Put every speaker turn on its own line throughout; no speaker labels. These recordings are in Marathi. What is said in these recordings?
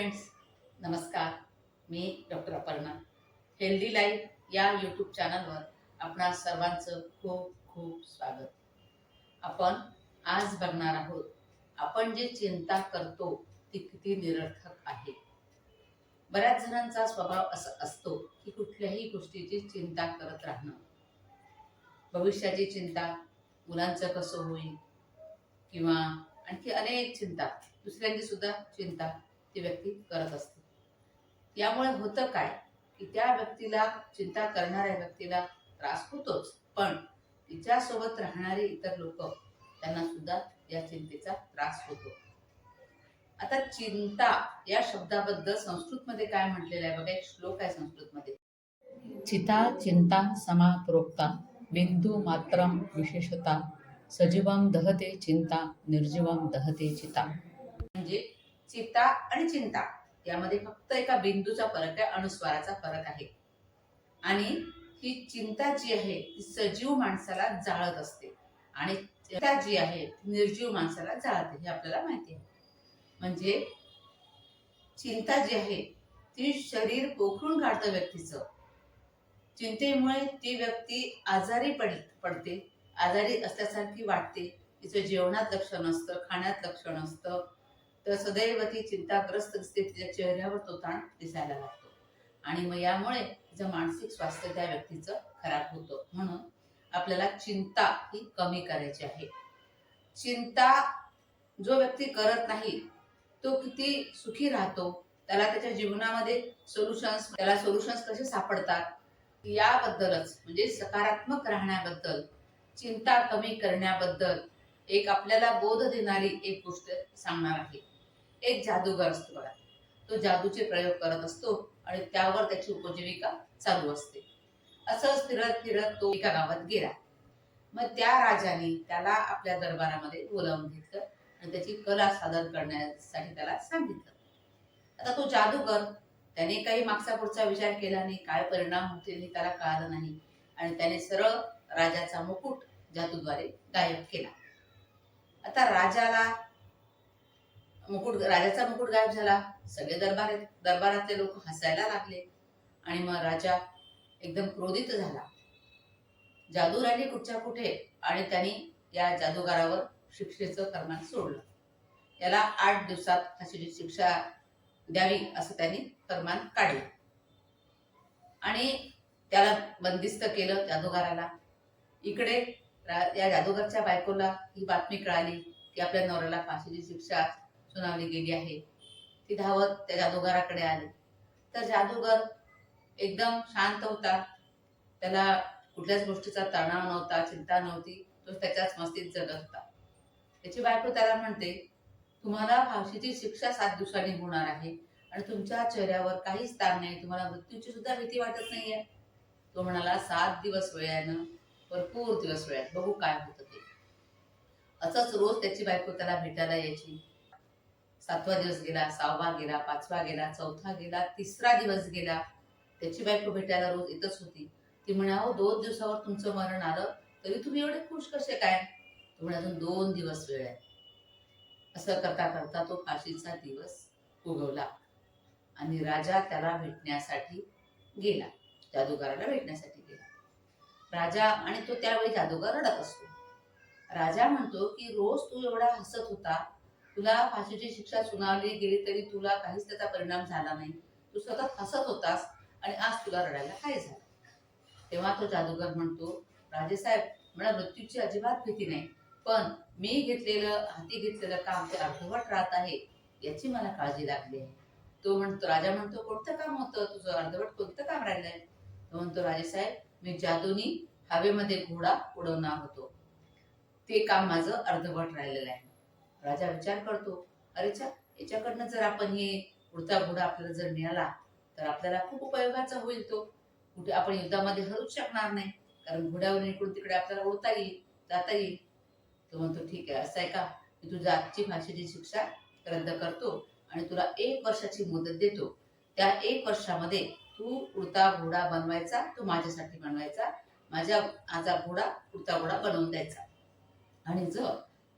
फ्रेंड्स नमस्कार. मी डॉक्टर अपर्णा. हेल्दी लाईफ या यूट्यूब चॅनलवर आपणा सर्वांचं खूप खूप स्वागत. आपण आज बघणार आहोत आपण जे चिंता करतो ती किती निरर्थक आहे? बऱ्याच जणांचा स्वभाव असा असतो की कुठल्याही गोष्टीची चिंता करत राहणं. भविष्याची चिंता मुलांचं कसं होईल? किंवा आणखी अनेक चिंता दुसऱ्यांची सुद्धा चिंता ती व्यक्ती करत असते. यामुळे होतं काय? की त्या व्यक्तीला चिंता करणाऱ्या व्यक्तीला त्रास होतोच पण तिच्यासोबत राहणारे इतर लोक त्यांना सुद्धा या चिंतेचा त्रास होतो. आता चिंता या शब्दाबद्दल संस्कृतमध्ये काय म्हटलेलं आहे? बघा एक श्लोक आहे संस्कृतमध्ये. चिता चिंता समा प्रोक्ता बिंदू मात्रम विशेषता सजीवम दहते चिंता निर्जीवम दहते चिता. म्हणजे चिता आणि चिंता. यामध्ये फक्त एका बिंदूचा फरक आहे अनुस्वाराचा फरक आहे. आणि ही चिंता जी आहे ती सजीव माणसाला जाळत असते. आणि चिंता जी आहे निर्जीव माणसाला जाळते हे आपल्याला माहिती आहे. म्हणजे चिंता जी आहे ती शरीर पोखरून काढतं व्यक्तीचं. चिंतेमुळे ती व्यक्ती आजारी पड पडते. आजारी असल्यासारखी वाटते. तिचं जेवणात लक्ष नसतं खाण्यात लक्ष नसतं. तर सदैव ती चिंताग्रस्त दिसते तिच्या चेहऱ्यावर तो ताण दिसायला लागतो. आणि मग यामुळे तिचं मानसिक स्वास्थ्य त्या व्यक्तीचं खराब होतं. म्हणून आपल्याला चिंता ही कमी करायची आहे. चिंता जो व्यक्ती करत नाही तो किती सुखी राहतो त्याला त्याच्या जीवनामध्ये सोल्युशन्स त्याला सोल्युशन्स कसे सापडतात याबद्दलच म्हणजे सकारात्मक राहण्याबद्दल चिंता कमी करण्याबद्दल एक आपल्याला बोध देणारी एक गोष्ट सांगणार आहे. एक जादूगार असतो बघा. तो जादूचे प्रयोग करत असतो आणि त्यावर त्याची उपजीविका चालू असते. असंच फिरत फिरत तो एका गावात गेला. मग त्या राजाने त्याला आपल्या दरबारामध्ये बोलावून घेतलं आणि त्याची कला सादर करण्यासाठी त्याला सांगितलं. आता तो जादूगर त्याने काही मागचा पुढचा विचार केला नाही काय परिणाम होतील हे त्याला कळालं नाही आणि त्याने सरळ राजाचा मुकुट जादूद्वारे गायब केला. आता राजाला मुकुट राजाचा मुकुट गायब झाला. सगळे दरबार दरबारातले लोक हसायला लागले. आणि मग राजा एकदम क्रोधित झाला. जादू राहिली कुठच्या कुठे? आणि त्यांनी या जादूगारावर शिक्षेचं फरमान सोडलं. याला आठ दिवसात फाशीची शिक्षा द्यावी असं त्यांनी फरमान काढलं. आणि त्याला बंदिस्त केलं जादूगाराला. इकडे या जादूगारच्या बायकोला ही बातमी कळाली की आपल्या नवऱ्याला फाशीची शिक्षा सुनावली गेली आहे. ती धावत त्या जादूगाराकडे आली. तर जादूगर एकदम शांत होता. त्याला कुठल्याच गोष्टीचा तणाव नव्हता चिंता नव्हती. तो त्याच्याच मस्तीत जगत होता. त्याची बायको त्याला म्हणते तुम्हाला फाशीची शिक्षा सात दिवसांनी होणार आहे आणि तुमच्या चेहऱ्यावर काहीच ताण नाही. तुम्हाला मृत्यूची सुद्धा भीती वाटत नाहीये. तो म्हणाला सात दिवस वेळ आहे ना भरपूर दिवस वेळ आहे बघू काय होतं ते. असंच रोज त्याची बायको त्याला भेटायला यायची. सातवा दिवस गेला सहावा गेला पाचवा गेला चौथा गेला तिसरा दिवस गेला. त्याची बायको भेटायला रोज येतच होती. ती म्हणा दोन दिवसावर तुमचं मरण आलं तरी तुम्ही एवढे खुश कसे काय? तुम्ही अजून दोन दिवस वेळ आहे. असं करता करता तो फाशीचा दिवस उगवला आणि राजा त्याला भेटण्यासाठी गेला. जादूगाराला भेटण्यासाठी गेला. राजा आणि तो त्यावेळी जादूगार रडत असतो. राजा म्हणतो की रोज तू एवढा हसत होता तुला फाशीची शिक्षा सुनावली गेली तरी तुला काहीच त्याचा परिणाम झाला नाही. तू सतत हसत होतास आणि आज तुला रडायला काय झालं? तेव्हा तो जादूगार म्हणतो राजेसाहेब मला मृत्यूची अजिबात भीती नाही पण मी घेतलेलं हाती घेतलेलं काम ते अर्धवट राहत आहे याची मला काळजी लागली आहे. तो म्हणतो राजा म्हणतो कोणतं काम होतं? तुझं अर्धवट कोणतं काम राहिलंय? तो म्हणतो राजेसाहेब मी जादूनी हवेमध्ये घोडा उडवणार होतो. ते काम माझं अर्धवट राहिलेलं आहे. राजा विचार करतो अरे चा याच्याकडनं जर आपण हे उडता घोडा आपल्याला जर मिळाला तर आपल्याला खूप उपयोगाचा होईल तो. कुठे आपण युद्धामध्ये हरूच शकणार नाही. कारण घोड्यावर इकडून तिकडे आपल्याला उडता येईल जाता येईल. तो म्हणतो ठीक आहे असं आहे का? मी तुझ्या आजची भाषेची शिक्षा रद्द करतो आणि तुला एक वर्षाची मुदत देतो. त्या एक वर्षामध्ये तू उडता घोडा बनवायचा तो माझ्यासाठी बनवायचा. माझ्या माझा घोडा उडता घोडा बनवून द्यायचा. आणि जर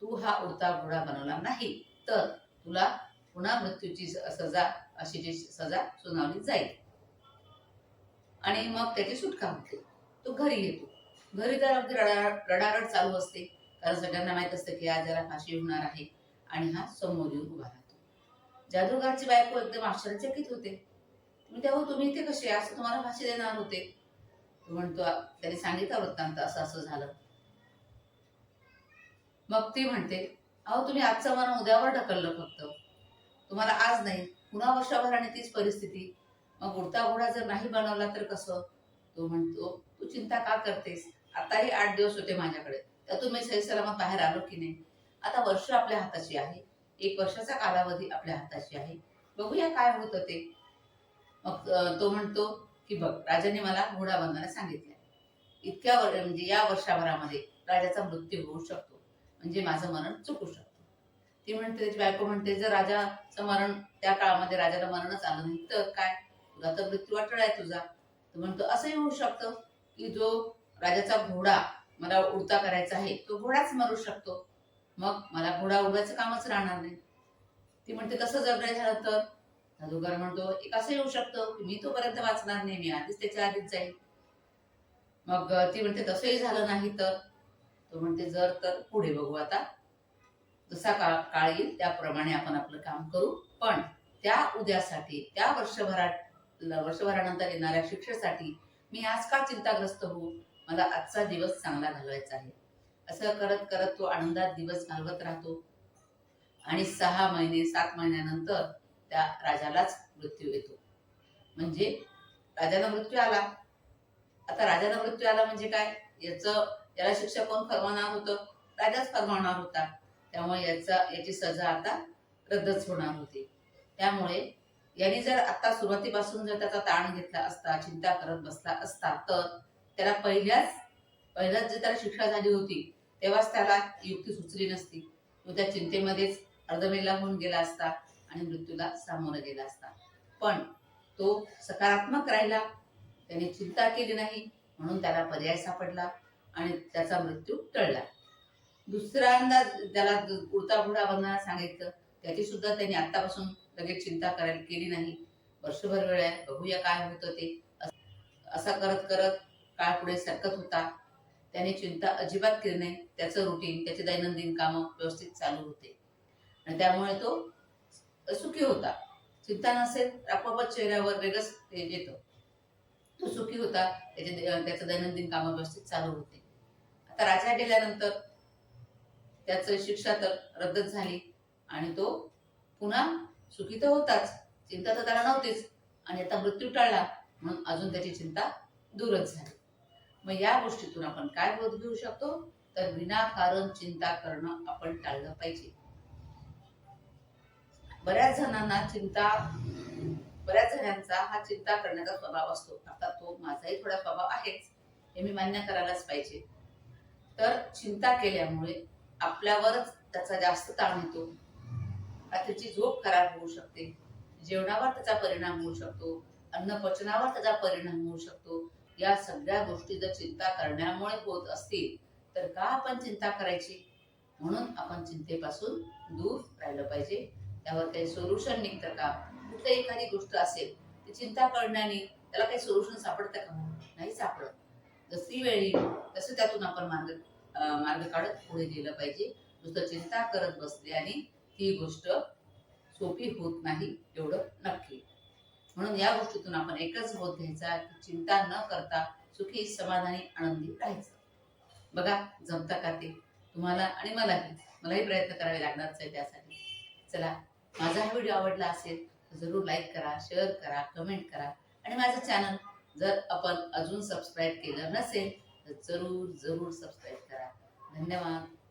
तू हा उडता घोडा बनवला नाही. तर तुला पुन्हा मृत्यूची सजा अशी जी सजा सुनावली जाईल. आणि मग त्याची सुटका होते. तो घरी येतो. घरी तर अगदी रडारड चालू असते. कारण सगळ्यांना माहीत असतं की आज जरा फाशी होणार आहे आणि हा समोर येऊन उभा राहतो. जादूगारची बायको एकदम आश्चर्यचकित होते. मी तेव्हा तुम्ही इथे कसे? असं तुम्हाला फाशी देणार होते. तो म्हणतो त्याने सांगितलं वृत्तांत असं असं झालं. मग ती म्हणते अहो तुम्ही आजचं मन उद्यावर ढकललं फक्त. तुम्हाला आज नाही पुन्हा वर्षभराने तीच परिस्थिती. मग उडता घोडा जर नाही बनवला तर कसं? तो म्हणतो तू चिंता का करतेस? आताही आठ दिवस होते माझ्याकडे. त्यातून मी सही सलामत बाहेर आलो की नाही? आता वर्ष आपल्या हाताची आहे. एक वर्षाचा कालावधी आपल्या हाताची आहे. बघूया काय होतं ते. मग तो म्हणतो की बघ राजाने मला घोडा बनवायला सांगितलं इतक्या वर म्हणजे या वर्षाभरामध्ये राजाचा मृत्यू होऊ शकतो. म्हणजे माझं मरण चुकू शकतं. ती म्हणते त्याची बायको म्हणते जर राजाचं मरण त्या काळामध्ये राजाला मरणच आलं नाही तर काय? तुला तर मृत्यू अटळ आहे तुझा. तो म्हणतो असंही होऊ शकतं की जो राजाचा घोडा मला उडता करायचा आहे तो घोडाच मरू शकतो. मग मला घोडा उडवायचं कामच राहणार नाही. ती म्हणते तसं जर नाही झालं तर? जादूगार म्हणतो एक असं येऊ शकतं की मी तोपर्यंत वाचणार नाही मी आधीच त्याच्या आधीच जाईल मग ती म्हणते तसंही झालं नाही तर? तो म्हणते जर तर पुढे बघू आता. जसा काळ काळ येईल त्याप्रमाणे आपण आपलं काम करू. पण त्या उद्यासाठी त्या वर्षभरात वर्षभरानंतर येणाऱ्या शिक्षेसाठी मी आज का चिंताग्रस्त होऊ? मला आजचा दिवस चांगला घालवायचा आहे. असं करत करत तो आनंदात दिवस घालवत राहतो. आणि सहा महिने सात महिन्यानंतर त्या राजालाच मृत्यू येतो. म्हणजे राजाला मृत्यू आला. आता राजाला मृत्यू आला म्हणजे काय? याच याला शिक्षा कोण फरमावणार होतं? राजाच फरमावणार होता. त्यामुळे याचा याची सजा आता रद्दच होणार होती. त्यामुळे यांनी जर आता सुरुवातीपासून जर त्याचा ताण घेतला असता चिंता करत बसला असता तर त्याला पहिल्याच पहिल्याच जे त्याला शिक्षा झाली होती तेव्हाच त्याला युक्ती सुचली नसती. तो त्या चिंतेमध्येच अर्धमेला होऊन गेला असता आणि मृत्यूला सामोरं गेला असता. पण तो सकारात्मक राहिला. त्याने चिंता केली नाही म्हणून त्याला पर्याय सापडला. आणि त्याचा मृत्यू टळला. दुसऱ्यांदा त्याला उडता घोडा बनवायला सांगितलं त्याची सुद्धा त्यांनी आतापासून लगेच चिंता करायला केली नाही. वर्षभर वेळ आहे बघूया काय होतं ते. असा करत करत काळ पुढे सरकत होता. त्याने चिंता अजिबात केली नाही. त्याचं रुटीन त्याचे दैनंदिन कामं व्यवस्थित चालू होते. आणि त्यामुळे तो सुखी होता. चिंता नसेल आपोआपच चेहऱ्यावर वेगळंच येतं. तो सुखी होता. त्याचे त्याचं दैनंदिन कामं व्यवस्थित चालू होते. आता राजा गेल्यानंतर त्याचं शिक्षा तर रद्दच झाली आणि तो पुन्हा सुखी तर होताच. चिंता तर त्याला नव्हतीच. आणि आता मृत्यू टाळला म्हणून अजून त्याची चिंता दूरच झाली. मग या गोष्टीतून आपण काय बोध घेऊ शकतो? तर विनाकारण चिंता करणं आपण टाळलं पाहिजे. बऱ्याच जणांना चिंता बऱ्याच जणांचा हा चिंता करण्याचा स्वभाव असतो. आता तो माझाही थोडा स्वभाव आहेच. हे मी मान्य करायलाच पाहिजे. तर चिंता केल्यामुळे आपल्यावरच त्याचा जास्त ताण येतो. त्याची झोप खराब होऊ शकते. जेवणावर त्याचा परिणाम होऊ शकतो. अन्न पचनावर त्याचा परिणाम होऊ शकतो. या सगळ्या गोष्टी जर चिंता करण्यामुळे होत असतील तर का आपण चिंता करायची? म्हणून आपण चिंतेपासून दूर राहिलं पाहिजे. त्यावर काही सोल्युशन निघतं का? कुठली एखादी गोष्ट असेल ती चिंता करण्याने त्याला काही सोल्युशन सापडतं का? नाही जशी वेळ येईल तसं त्यातून आपण मार्ग मार्ग काढत पुढे गेलं पाहिजे. नुसतं चिंता करत बसल्याने ती गोष्ट सोपी होत नाही एवढं नक्की. म्हणून या गोष्टीतून आपण एकच बोध घ्यायचा की चिंता न करता सुखी समाधानी आनंदी राहायचं. बघा जमता का ते? तुम्हाला आणि मलाही. मलाही प्रयत्न करावे लागणारच आहे त्यासाठी. चला माझा हा व्हिडिओ आवडला असेल तर जरूर लाईक करा शेअर करा कमेंट करा. आणि माझं चॅनल जर आपण अजून सबस्क्राईब केलं नसेल तर जरूर जरूर सबस्क्राईब करा. धन्यवाद.